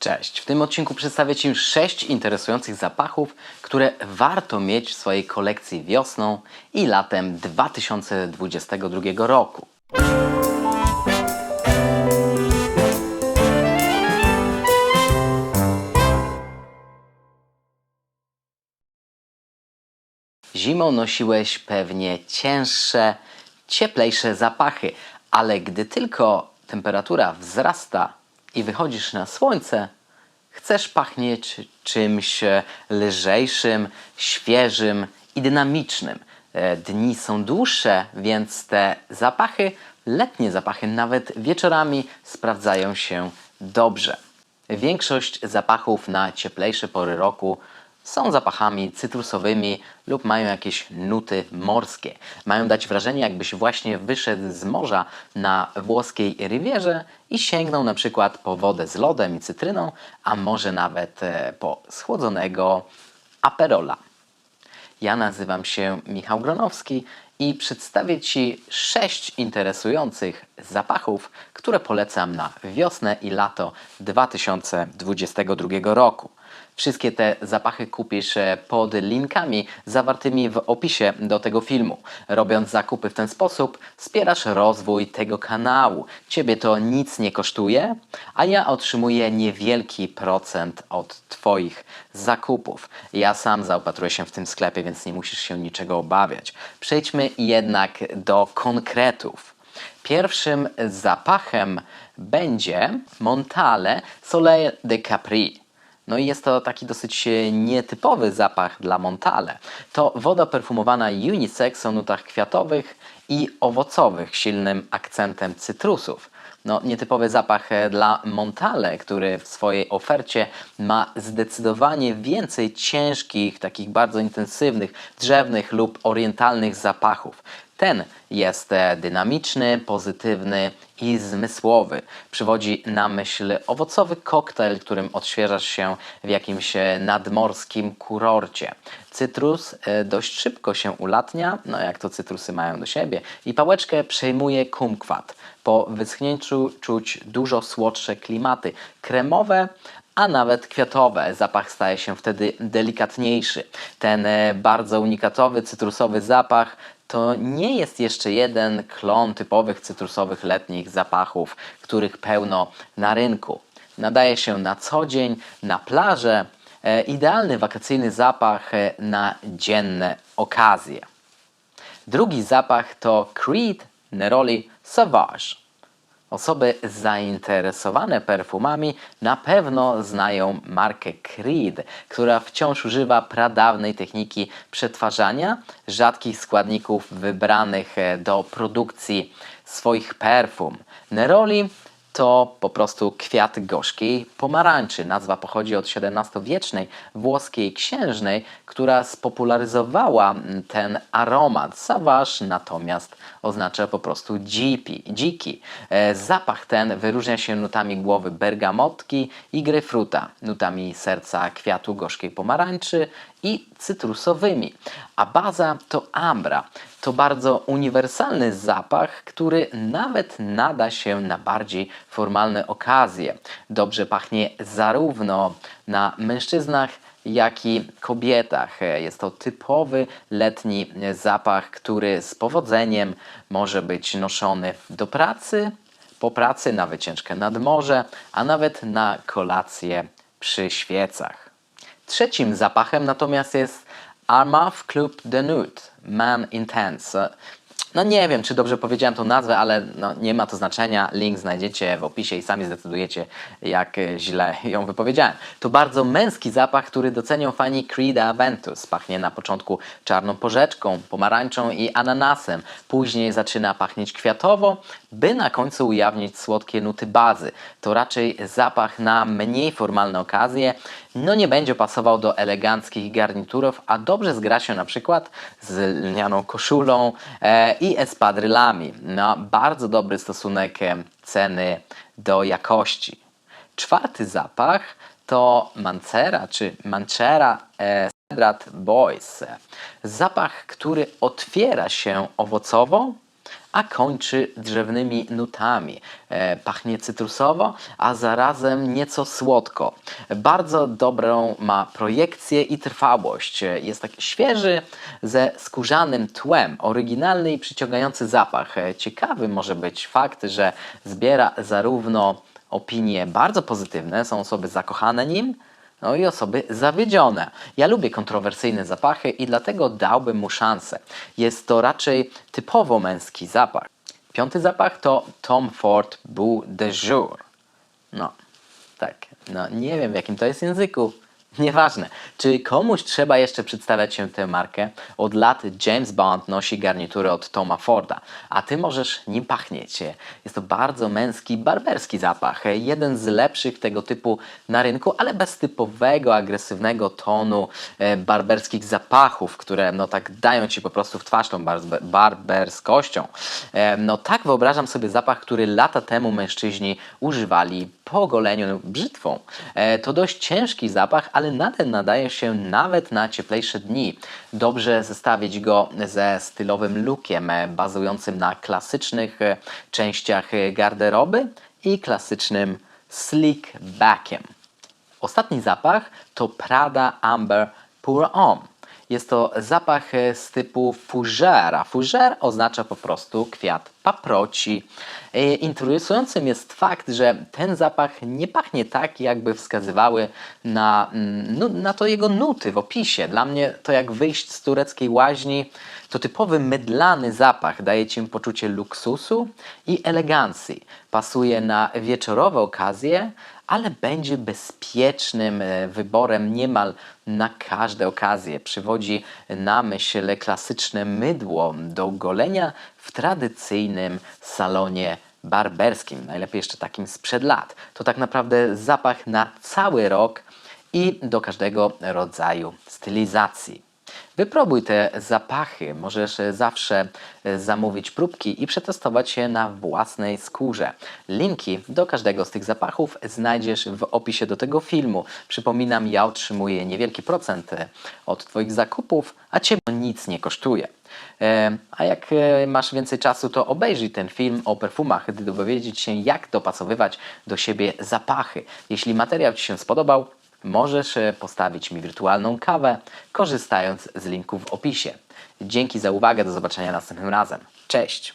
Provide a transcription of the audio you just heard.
Cześć! W tym odcinku przedstawię Ci 6 interesujących zapachów, które warto mieć w swojej kolekcji wiosną i latem 2022 roku. Zimą nosiłeś pewnie cięższe, cieplejsze zapachy, ale gdy tylko temperatura wzrasta i wychodzisz na słońce, chcesz pachnieć czymś e, lżejszym, świeżym i dynamicznym. E, Dni są dłuższe, więc te zapachy, letnie zapachy, nawet wieczorami sprawdzają się dobrze. Większość zapachów na cieplejsze pory roku są zapachami cytrusowymi lub mają jakieś nuty morskie. Mają dać wrażenie, jakbyś właśnie wyszedł z morza na włoskiej rywierze i sięgnął na przykład po wodę z lodem i cytryną, a może nawet e, po schłodzonego aperola. Ja nazywam się Michał Gronowski i przedstawię Ci sześć interesujących zapachów, które polecam na wiosnę i lato 2022 roku. Wszystkie te zapachy kupisz e, pod linkami zawartymi w opisie do tego filmu. Robiąc zakupy w ten sposób, wspierasz rozwój tego kanału. Ciebie to nic nie kosztuje, a ja otrzymuję niewielki procent od Twoich zakupów. Ja sam zaopatruję się w tym sklepie, więc nie musisz się niczego obawiać. Przejdźmy jednak do konkretów. Pierwszym zapachem będzie Montale Soleil de Capri. No i jest to taki dosyć e, nietypowy zapach dla Montale. To woda perfumowana unisex o nutach kwiatowych i owocowych, silnym akcentem cytrusów. No, nietypowy zapach e, dla Montale, który w swojej ofercie ma zdecydowanie więcej ciężkich, takich bardzo intensywnych, drzewnych lub orientalnych zapachów. Ten jest e, dynamiczny, pozytywny i zmysłowy. Przywodzi na myśl owocowy koktajl, którym odświeżasz się w jakimś e, nadmorskim kurorcie. Cytrus e, dość szybko się ulatnia, no jak to cytrusy mają do siebie, i pałeczkę przejmuje kumkwat. Po wyschnięciu czuć dużo słodsze klimaty, kremowe, a nawet kwiatowe. Zapach staje się wtedy delikatniejszy. Ten bardzo unikatowy, cytrusowy zapach to nie jest jeszcze jeden klon typowych cytrusowych letnich zapachów, których pełno na rynku. Nadaje się na co dzień, na plażę. E, idealny wakacyjny zapach e, na dzienne okazje. Drugi zapach to Creed Neroli Sauvage. Osoby zainteresowane perfumami na pewno znają markę Creed, która wciąż używa pradawnej techniki przetwarzania rzadkich składników wybranych e, do produkcji swoich perfum. Neroli to po prostu kwiat gorzkiej pomarańczy. Nazwa pochodzi od XVII-wiecznej włoskiej księżnej, która spopularyzowała ten aromat. Savage natomiast oznacza po prostu dziki. dziki. E, Zapach ten wyróżnia się nutami głowy bergamotki i gryfruta, nutami serca kwiatu gorzkiej pomarańczy i cytrusowymi. A baza to ambra. To bardzo uniwersalny zapach, który nawet nada się na bardziej formalne okazje. Dobrze pachnie zarówno na mężczyznach, jak i kobietach. Jest to typowy letni zapach, który z powodzeniem może być noszony do pracy, po pracy na wycieczkę nad morze, a nawet na kolację przy świecach. Trzecim zapachem natomiast jest Armaf Club de Nude Man Intense. No nie wiem, czy dobrze powiedziałem tą nazwę, ale no, nie ma to znaczenia. Link znajdziecie w opisie i sami zdecydujecie, jak e, źle ją wypowiedziałem. To bardzo męski zapach, który docenią fani Creeda Aventus. Pachnie na początku czarną porzeczką, pomarańczą i ananasem. Później zaczyna pachnieć kwiatowo, by na końcu ujawnić słodkie nuty bazy. To raczej zapach na mniej formalne okazje. No nie będzie pasował do eleganckich garniturów, a dobrze zgra się na przykład z lnianą koszulą e, i espadrylami. No, bardzo dobry stosunek e, ceny do jakości. Czwarty zapach to Mancera czy Mancera e, Boys. Zapach, który otwiera się owocowo, a kończy drzewnymi nutami. E, Pachnie cytrusowo, a zarazem nieco słodko. Bardzo dobrą ma projekcję i trwałość. E, Jest tak świeży, ze skórzanym tłem, oryginalny i przyciągający zapach. E, Ciekawy może być fakt, że zbiera zarówno opinie bardzo pozytywne, są osoby zakochane nim, no i osoby zawiedzione. Ja lubię kontrowersyjne zapachy i dlatego dałbym mu szansę. Jest to raczej typowo męski zapach. Piąty zapach to Tom Ford Beau de Jour. No, tak. No, nie wiem w jakim to jest języku. Nieważne. Czy komuś trzeba jeszcze przedstawiać się tę markę? Od lat James Bond nosi garnitury od Toma Forda, a ty możesz nim pachnieć. Jest to bardzo męski, barberski zapach. Jeden z lepszych tego typu na rynku, ale bez typowego, agresywnego tonu e, barberskich zapachów, które no tak dają ci po prostu w twarz tą barbe- barberskością. E, No tak wyobrażam sobie zapach, który lata temu mężczyźni używali po goleniu brzytwą. E, To dość ciężki zapach, ale nadal nadaje się nawet na cieplejsze dni. Dobrze zestawić go ze stylowym lookiem e, bazującym na klasycznych e, częściach garderoby i klasycznym slick backiem. Ostatni zapach to Prada Amber Pour Homme. Jest to zapach z typu fougère. Fougère oznacza po prostu kwiat paproci. E, Interesującym jest fakt, że ten zapach nie pachnie tak, jakby wskazywały na, nu, na to jego nuty w opisie. Dla mnie to jak wyjść z tureckiej łaźni. To typowy mydlany zapach daje ci poczucie luksusu i elegancji. Pasuje na wieczorowe okazje, ale będzie bezpiecznym e, wyborem niemal na każde okazje. Przywodzi na myśl klasyczne mydło do golenia w tradycyjnym salonie barberskim, najlepiej jeszcze takim sprzed lat. To tak naprawdę zapach na cały rok i do każdego rodzaju stylizacji. Wypróbuj te zapachy. Możesz e, zawsze e, zamówić próbki i przetestować je na własnej skórze. Linki do każdego z tych zapachów znajdziesz w opisie do tego filmu. Przypominam, ja otrzymuję niewielki procent e, od Twoich zakupów, a Ciebie nic nie kosztuje. A jak masz więcej czasu, to obejrzyj ten film o perfumach, gdy dowiedzieć się, jak dopasowywać do siebie zapachy. Jeśli materiał Ci się spodobał, możesz e, postawić mi wirtualną kawę, korzystając z linku w opisie. Dzięki za uwagę, do zobaczenia następnym razem. Cześć!